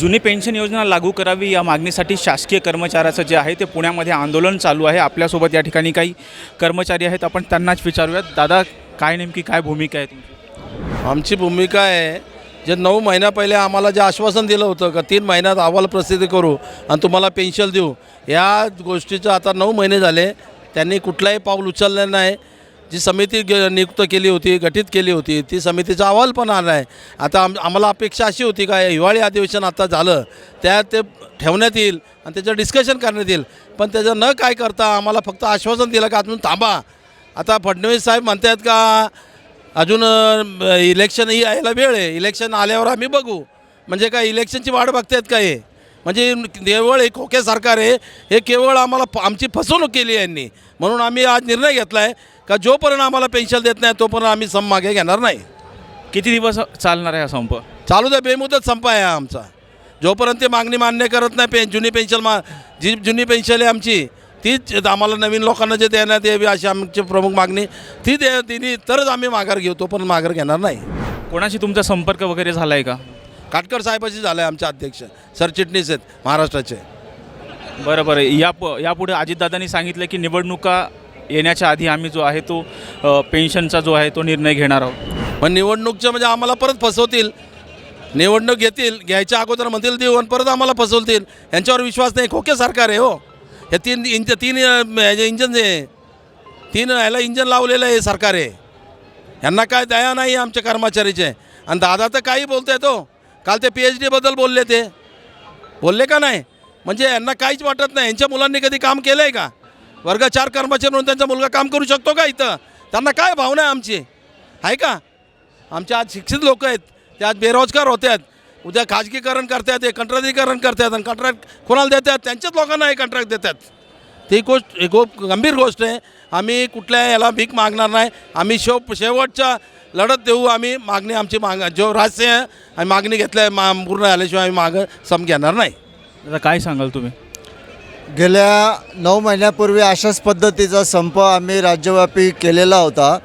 जुनी पेन्शन योजना लागू करावी या मागणीसाठी शासकीय कर्मचाऱ्याचं जे आहे ते पुण्यामध्ये आंदोलन चालू आहे. आपल्यासोबत या ठिकाणी काही कर्मचारी आहेत. आपण त्यांनाच विचारूयात. दादा काय नेमकी काय भूमिका आहे तुमची? आमची भूमिका आहे जे नऊ महिन्या पहिले आम्हाला जे आश्वासन दिलं होतं का तीन महिन्यात अहवाल प्रसिद्ध करू आणि तुम्हाला पेन्शन देऊ या गोष्टीचं आता नऊ महिने झाले. त्यांनी कुठलाही पाऊल उचललं नाही. जी समिती ग नियुक्त केली होती गठीत केली होती ती समितीचा अहवाल पण आला आहे आता आम आम्हाला अपेक्षा अशी होती का हिवाळी अधिवेशन आता झालं त्यात ते ठेवण्यात येईल आणि त्याचं डिस्कशन करण्यात येईल. पण त्याचं न काय करता आम्हाला फक्त आश्वासन दिलं का अजून थांबा. आता फडणवीस साहेब म्हणतात का अजून इलेक्शन ही यायला वेळ आहे. इलेक्शन आल्यावर आम्ही बघू. म्हणजे काय इलेक्शनची वाट बघतायत का हे? म्हणजे केवळ हे खोके सरकार आहे. हे केवळ आम्हाला फ- आमची फसवणूक केली आहे यांनी. म्हणून आम्ही आज निर्णय घेतला आहे का जोपर्यंत आम्हाला पेन्शन देत नाही तोपर्यंत आम्ही सम मागे घेणार नाही. किती दिवस चालणार आहे हा संप? चालू द्या बेमुदत संप आहे हा आमचा. जोपर्यंत ते मागणी मान्य करत नाही पे जुनी पेन्शन मा जी जुनी पेन्शन आहे आमची तीच आम्हाला नवीन लोकांना जे देण्यात यावी अशी आमची प्रमुख मागणी ती दे तिने तरच आम्ही माघार घेऊ तोपर्यंत माघार घेणार नाही. कोणाशी तुमचा संपर्क वगैरे झाला आहे का? काटकर साहेबाशी झालं आहे आमचे अध्यक्ष सरचिटणीस आहेत महाराष्ट्राचे. बरं बरं. या प यापुढे अजितदादांनी सांगितलं की निवडणुका येण्याच्या आधी आम्ही जो आहे तो पेन्शनचा जो आहे तो निर्णय घेणार आहोत. पण निवडणूकच्या म्हणजे आम्हाला परत फसवतील. निवडणूक घेतील घ्यायच्या अगोदर म्हणतील देऊ आणि परत आम्हाला फसवतील. यांच्यावर विश्वास नाही. खोके सरकार आहे हो. हे तीन इंज तीन ह्याचे इंजन आहे तीन ह्याला इंजन लावलेलं आहे सरकार आहे. यांना काय दया नाही आहे आमच्या कर्मचारीचे. आणि दादा तर काही बोलतोय तो हो. काल ते पी एच डीबद्दल बोलले ते. बोलले का नाही? म्हणजे यांना काहीच वाटत नाही. यांच्या मुलांनी कधी काम केलं आहे का? वर्ग चार कर्मचारी म्हणून त्यांचा मुलगा काम करू शकतो का इथं? त्यांना काय भावना आहे आमची? आहे का? आमचे आज शिक्षित लोक आहेत. ते आज बेरोजगार होते आहेत उद्या खाजगीकरण करतात हे कंत्राटीकरण करतात आणि कंत्राट कोणाला देतात त्यांच्याच लोकांना हे कंत्राट देतात ती गोष्ट ही खूप गंभीर गोष्ट आहे. आम्ही कुठल्या याला भीक मागणार नाही. आम्ही शेव शेवटच्या लढत देऊ. आम्ही मागणी आमची माग जो रहस्य आहे आम्ही मागणी घेतल्या मा पूर्ण झाल्याशिवाय आम्ही मागं सम घेणार नाही. दादा काय सांगाल तुम्ही? गेल्या नऊ महिन्यापूर्वी अशाच पद्धतीचा संप आम्ही राज्यव्यापी केलेला होता.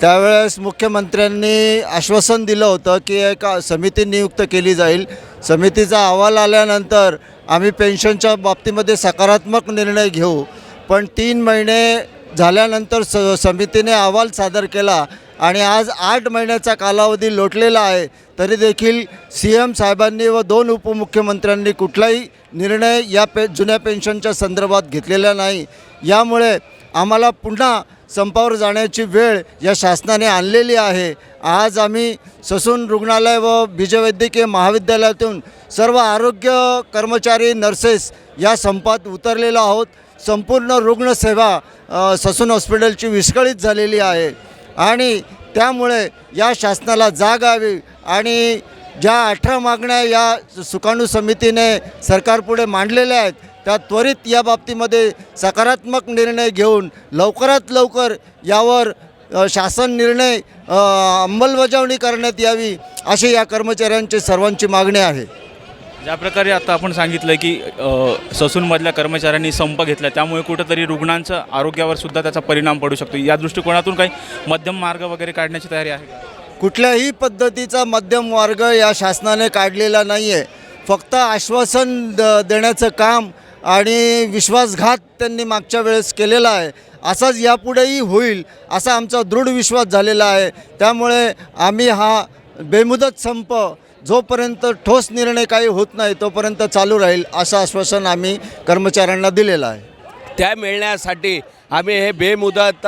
त्यावेळेस मुख्यमंत्र्यांनी आश्वासन दिलं होतं की एक समिती नियुक्त केली जाईल. समितीचा अहवाल आल्यानंतर आम्ही पेन्शनच्या बाबतीमध्ये सकारात्मक निर्णय घेऊ. पण तीन महिने झाल्यानंतर स समितीने अहवाल सादर केला. आणि आज आठ महिन्याचा कालावधी लोटलेला आहे तरी देखील सी एम साहेबांनी व दोन उपमुख्यमंत्र्यांनी कुठलाही निर्णय या पे जुन्या पेन्शनच्या संदर्भात घेतलेला नाही. यामुळे आम्हाला पुन्हा संपावर जाण्याची वेळ या शासनाने आणलेली आहे. आज आम्ही ससून रुग्णालय व बीजवैद्यकीय महाविद्यालयातून सर्व आरोग्य कर्मचारी नर्सेस या संपात उतरलेलो आहोत. संपूर्ण रुग्णसेवा ससून हॉस्पिटलची विस्कळीत झालेली आहे. आणि त्यामुळे या शासनाला जाग यावी आणि ज्या अठरा मागण्या या सुकाणू समितीने सरकारपुढे मांडलेल्या आहेत त्या त्वरित या बाबतीमध्ये सकारात्मक निर्णय घेऊन लवकरात लवकर यावर शासन निर्णय अंमलबजावणी करण्यात यावी अशी या कर्मचाऱ्यांची सर्वांची मागणी आहे. ज्या प्रकारे आता आपण सांगितलं की ससूनमधल्या कर्मचाऱ्यांनी संप घेतला त्यामुळे कुठंतरी रुग्णांचं आरोग्यावर सुद्धा त्याचा परिणाम पडू शकतो. या दृष्टिकोनातून काही मध्यम मार्ग वगैरे काढण्याची तयारी आहे कुठल्याही पद्धतीचा मध्यम मार्ग या शासनाने काढलेला नाही आहे फक्त आश्वासन द देण्याचं काम आणि विश्वासघात त्यांनी मागच्या वेळेस केलेला आहे. असाच यापुढेही होईल असा आमचा दृढ विश्वास झालेला आहे. त्यामुळे आम्ही हा बेमुदत संप जोपर्यंत ठोस निर्णय काही होत नाही तोपर्यंत चालू राहील असं आश्वासन आम्ही कर्मचाऱ्यांना दिलेलं आहे. त्या मिळण्यासाठी आम्ही हे बेमुदत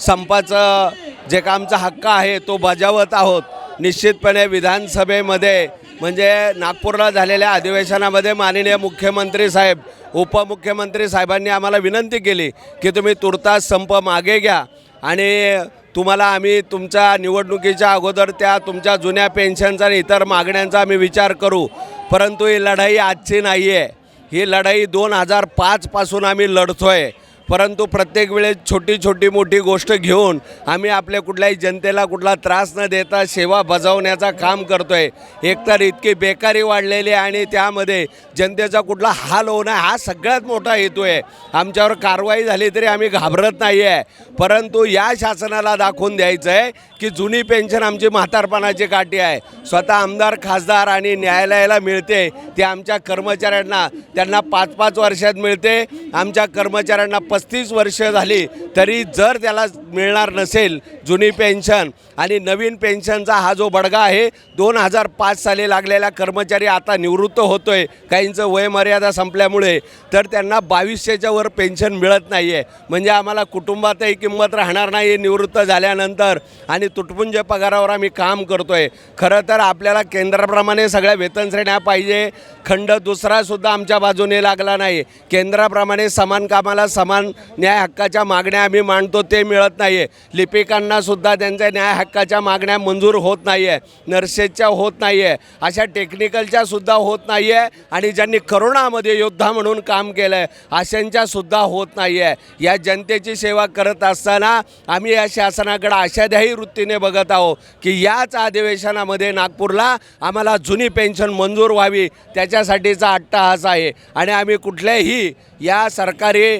संपाचं जे का आमचा हक्क आहे तो बजावत आहोत. निश्चितपणे विधानसभेमध्ये म्हणजे नागपूरला झालेल्या अधिवेशनामध्ये माननीय मुख्यमंत्री साहेब उपमुख्यमंत्री साहेबांनी आम्हाला विनंती केली की तुम्ही तुर्तास संप मागे घ्या आणि तुम्हाला आम्ही तुमच्या निवडणुकीच्या अगोदर त्या तुमच्या जुन्या पेन्शनचा आणि इतर मागण्यांचा आम्ही विचार करू. परंतु ही लढाई आजची नाही आहे ही लढाई दोन हजार पाचपासून आम्ही लढतो आहे परंतु प्रत्येक वेळेस छोटी छोटी मोठी गोष्ट घेऊन आम्ही आपल्या कुठल्याही जनतेला कुठला त्रास न देता सेवा बजावण्याचा काम करतो आहे एकतर इतकी बेकारी वाढलेली आहे आणि त्यामध्ये जनतेचा कुठला हाल होणं हा सगळ्यात मोठा हेतू आहे. आमच्यावर कारवाई झाली तरी आम्ही घाबरत नाही आहे परंतु या शासनाला दाखवून द्यायचं आहे की जुनी पेन्शन आमची म्हातारपणाची काठी आहे. स्वतः आमदार खासदार आणि न्यायालयाला मिळते ते आमच्या कर्मचाऱ्यांना त्यांना पाच पाच वर्षात मिळते. आमच्या कर्मचाऱ्यांना पस्तीस वर्ष झाली तरी जर त्याला मिळणार नसेल जुनी पेन्शन आणि नवीन पेन्शनचा हा जो बडगा आहे दोन हजार पाच साली लागलेला कर्मचारी आता निवृत्त होतोय काहींचं वयमर्यादा संपल्यामुळे तर त्यांना बावीसशेच्या वर पेन्शन मिळत नाही आहे म्हणजे आम्हाला कुटुंबातही किंमत राहणार नाही निवृत्त झाल्यानंतर आणि तुटपुंज पगारावर आम्ही काम करतो आहे खरं तर आपल्याला केंद्राप्रमाणे सगळ्या वेतन श्रेण्या पाहिजे. खंड दुसरासुद्धा आमच्या बाजूने लागला नाही. केंद्राप्रमाणे समान कामाला समान न्याय हक्काच्या मागण्या आम्ही मांडतो ते मिळत नाही आहे लिपिकांनासुद्धा त्यांच्या न्याय हक्काच्या मागण्या मंजूर होत नाही आहे नर्सेसच्या होत नाही आहे अशा टेक्निकलच्यासुद्धा होत नाही आहे आणि ज्यांनी करोनामध्ये योद्धा म्हणून काम केलं आहे अशांच्यासुद्धा होत नाही आहे या जनतेची सेवा करत असताना आम्ही या शासनाकडे आशाद्याही वृत्तीने बघत आहोत की याच अधिवेशनामध्ये नागपूरला आम्हाला जुनी पेन्शन मंजूर व्हावी त्याच्यासाठीचा अट्टाहास आहे. आणि आम्ही कुठल्याही या सरकारी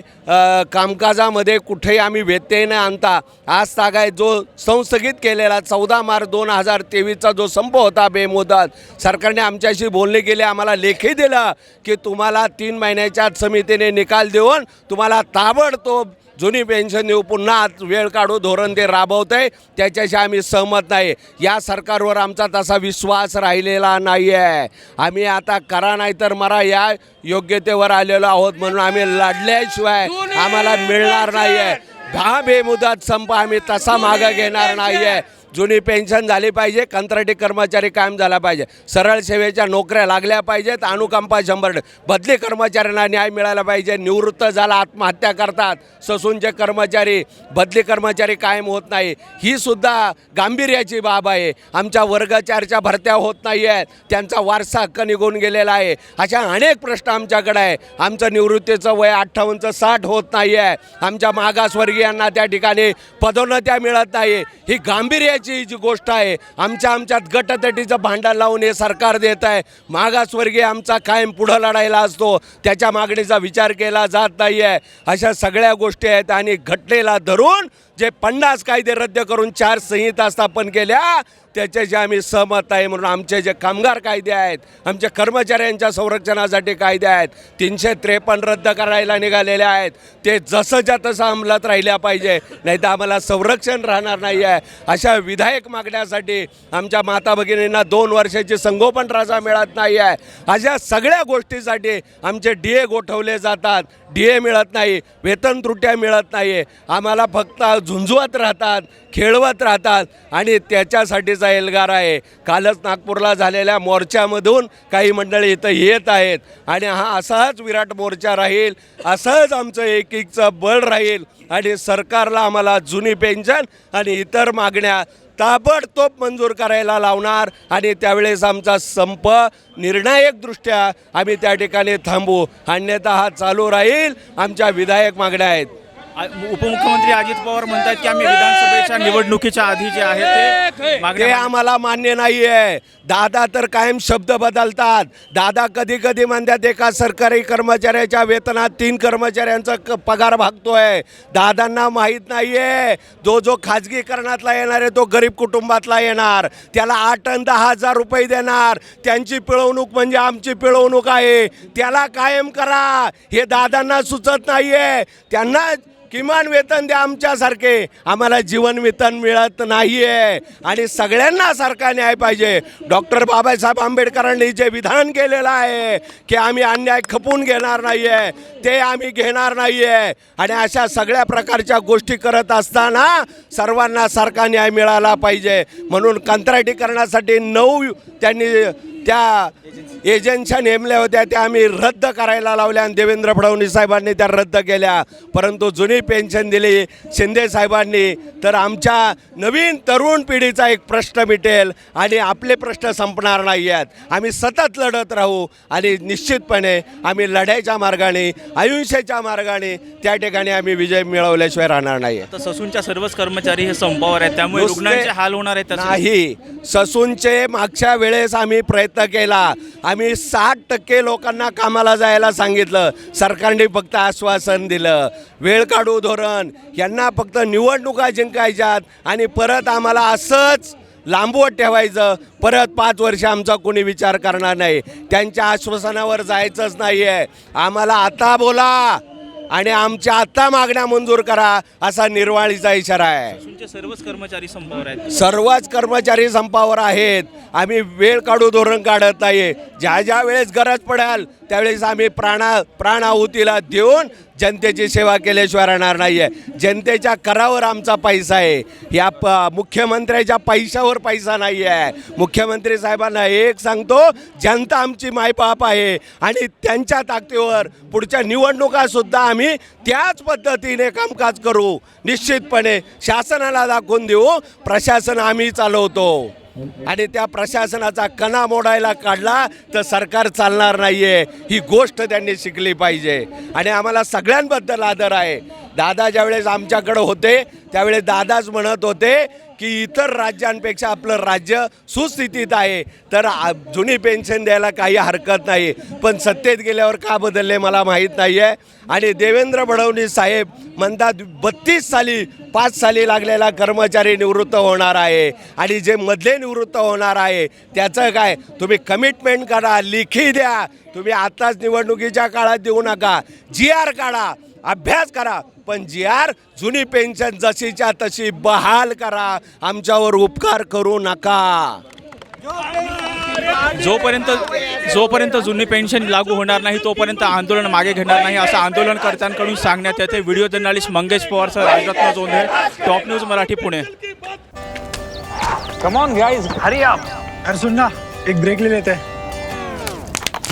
कामकाजामध्ये कुठेही आम्ही व्यत्यय न आणता आज तागाय जो संस्थगित केलेला चौदा मार्च दोन हजार तेवीसचा जो संप होता बेमुदत सरकारने आमच्याशी बोलणे केले आम्हाला लेखी दिलं की तुम्हाला तीन महिन्याच्या समितीने निकाल देऊन तुम्हाला ताबडतोब जुनी पेन्शन देऊ पुन्हा वेळ काढू धोरण ते राबवत आहे त्याच्याशी आम्ही सहमत नाही. या सरकारवर आमचा तसा विश्वास राहिलेला नाही आहे आम्ही आता करा नाही तर मरा या योग्यतेवर आलेलो आहोत म्हणून आम्ही लढल्याशिवाय आम्हाला मिळणार नाही आहे दहा बेमुदत संप आम्ही तसा मागं घेणार नाही आहे जुनी पेन्शन झाली पाहिजे कंत्राटी कर्मचारी कायम झाला पाहिजे. सरळ सेवेच्या नोकऱ्या लागल्या पाहिजेत अनुकंपा शंभर बदली कर्मचाऱ्यांना न्याय मिळाला पाहिजे निवृत्त झाला आत्महत्या करतात. ससूनचे कर्मचारी बदली कर्मचारी कायम होत नाही. ही सुद्धा गांभीर्याची बाब आहे. आमच्या वर्गचारच्या भरत्या होत नाही आहेत त्यांचा वारसा हक्क निघून गेलेला आहे. अशा अनेक प्रश्न आमच्याकडे आहे. आमचं निवृत्तीचं वय अठ्ठावन्नचं साठ होत नाही आहे आमच्या मागासवर्गीयांना त्या ठिकाणी पदोन्नत्या मिळत नाही. ही गांभीर्याची जी गोष्ट आहे आमच्या आमच्यात गटतटीचं भांडण लावून हे सरकार देत आहे. मागासवर्गीय आमचा कायम पुढं लढायला असतो. त्याच्या मागणीचा विचार केला जात नाही आहे अशा सगळ्या गोष्टी आहेत आणि घटनेला धरून जे पन्नास कायदे रद्द करून चार संहिता स्थापन केल्या त्याच्याशी आम्ही सहमत आहे म्हणून आमचे जे कामगार कायदे आहेत आमच्या कर्मचाऱ्यांच्या संरक्षणासाठी कायदे आहेत तीनशे त्रेपन्न रद्द करायला निघालेले आहेत. ते जसंच्या तसं अंमलात राहिल्या पाहिजे नाही तर आम्हाला संरक्षण राहणार नाही आहे अशा विधायक मागण्यासाठी आमच्या माता भगिनींना दोन वर्षाची संगोपन राजा मिळत नाही आहे अशा सगळ्या गोष्टीसाठी आमचे डी ए गोठवले जातात. डी ए मिळत नाही वेतन त्रुट्या मिळत नाही आम्हाला फक्त झुंजवत राहतात खेळवत राहतात आणि त्याच्यासाठीचा एल्गार आहे. कालच नागपूरला झालेल्या मोर्चामधून काही मंडळी इथं येत आहेत आणि हा असाच विराट मोर्चा राहील असंच आमचं एकीचं बळ राहील आणि सरकारला आम्हाला जुनी पेन्शन आणि इतर मागण्या ताबडतोब मंजूर करायला लावणार आणि त्यावेळेस आमचा संप निर्णायकदृष्ट्या आम्ही त्या ठिकाणी थांबू. अन्यथा हा चालू राहील. आमच्या विधायक मागण्या आहेत. उपमुख्यमंत्री अजित पवार म्हणतात की आम्ही विधानसभेच्या निवडणुकीच्या आधी जे आहे ते आम्हाला मान्य नाही आहे दादा तर कायम शब्द बदलतात. दादा कधी कधी म्हणतात एका सरकारी कर्मचाऱ्याच्या वेतनात तीन कर्मचाऱ्यांचा क- पगार भागतोय. दादांना माहीत नाही आहे जो जो खाजगीकरणातला येणार आहे तो गरीब कुटुंबातला येणार. त्याला आठ आणि दहा हजार रुपये देणार. त्यांची पिळवणूक म्हणजे आमची पिळवणूक आहे. त्याला कायम करा. हे दादांना सुचत नाही आहे त्यांना किमान वेतन द्या आमच्यासारखे. आम्हाला जीवन वेतन मिळत नाही आहे आणि सगळ्यांना सारखा न्याय पाहिजे. डॉक्टर बाबासाहेब आंबेडकरांनी जे विधान केलेलं आहे की आम्ही अन्याय खपून घेणार नाही आहे ते आम्ही घेणार नाही आहे आणि अशा सगळ्या प्रकारच्या गोष्टी करत असताना सर्वांना सारखा न्याय मिळाला पाहिजे. म्हणून कंत्राटीकरणासाठी नऊ त्यांनी त्या एजन्सी नेमल्या होत्या त्या आम्ही रद्द करायला लावल्या आणि देवेंद्र फडणवीस साहेबांनी त्या रद्द केल्या. परंतु जुनी पेन्शन दिली शिंदे साहेबांनी. तर आमच्या नवीन तरुण पिढीचा एक प्रश्न मिटेल आणि आपले प्रश्न संपणार नाही आहेत आम्ही सतत लढत राहू आणि निश्चितपणे आम्ही लढाईच्या मार्गाने अहिंसेच्या मार्गाने त्या ठिकाणी आम्ही विजय मिळवल्याशिवाय राहणार नाही तर ससूनच्या सर्वच कर्मचारी हे संपावर आहेत त्यामुळे रुग्णांचे हाल होणार आहेत. नाही. ससूनचे मागच्या वेळेस आम्ही प्रयत्न केला. आम्ही साठ टक्के लोकांना कामाला जायला सांगितलं. सरकारने फक्त आश्वासन दिलं. वेळ काढू धोरण. यांना फक्त निवडणुका जिंकायच्यात आणि परत आम्हाला असंच लांबवत ठेवायचं. परत पाच वर्ष आमचा कोणी विचार करणार नाही. त्यांच्या आश्वासनावर जायचंच नाही आहे आम्हाला आता बोला. आणि आमच्या आत्ता मागण्या मंजूर करा असा निर्वाळीचा इशारा आहे. सर्वच कर्मचारी संपावर आहेत. सर्वच कर्मचारी संपावर आहेत. आम्ही वेळ काढू धोरण काढत नाही ज्या ज्या वेळेस गरज पडेल त्यावेळेस आम्ही प्राणा प्राण आहुतीला देऊन जनतेची सेवा केल्याशिवाय राहणार नाही आहे जनतेच्या करावर आमचा पैसा आहे. या प मुख्यमंत्र्याच्या पैशावर पैसा नाही आहे मुख्यमंत्री साहेबांना एक सांगतो जनता आमची मायबाप आहे. आणि त्यांच्या ताकदीवर पुढच्या निवडणुकासुद्धा आम्ही त्याच पद्धतीने कामकाज करू. निश्चितपणे शासनाला दाखवून देऊ प्रशासन आम्ही चालवतो. आणि त्या प्रशासनाचा कणा मोडायला काढला तर सरकार चालणार नाहीये. ही गोष्ट त्यांनी शिकली पाहिजे. आणि आम्हाला सगळ्यांबद्दल आदर आहे. दादा ज्यावेळेस आमच्याकडं होते त्यावेळेस दादाच म्हणत होते की इतर राज्यांपेक्षा आपलं राज्य सुस्थितीत आहे. तर जुनी पेन्शन द्यायला काही हरकत नाही. पण सत्तेत गेल्यावर का बदलले मला माहीत नाही आहे आणि देवेंद्र फडणवीस साहेब म्हणतात बत्तीस साली पाच साली लागलेला कर्मचारी निवृत्त होणार आहे. आणि जे मधले निवृत्त होणार आहे त्याचं काय? तुम्ही कमिटमेंट करा लिखी द्या. तुम्ही आताच निवडणुकीच्या काळात देऊ नका. जी आर काढा. अभ्यास करा. पण जी आर जुनी पेन्शन जशीच्या तशी बहाल करा. आमच्यावर उपकार करू नका. जोपर्यंत जोपर्यंत जुनी पेन्शन लागू होणार नाही तोपर्यंत आंदोलन मागे घेणार नाही असं आंदोलनकर्त्यांकडून सांगण्यात येते. Video journalist Mangesh पवारसह Rajratna Jondhe top news Marathi Pune. Come on guys hurry up अरे सुन ना एक ब्रेक ले लेते हैं.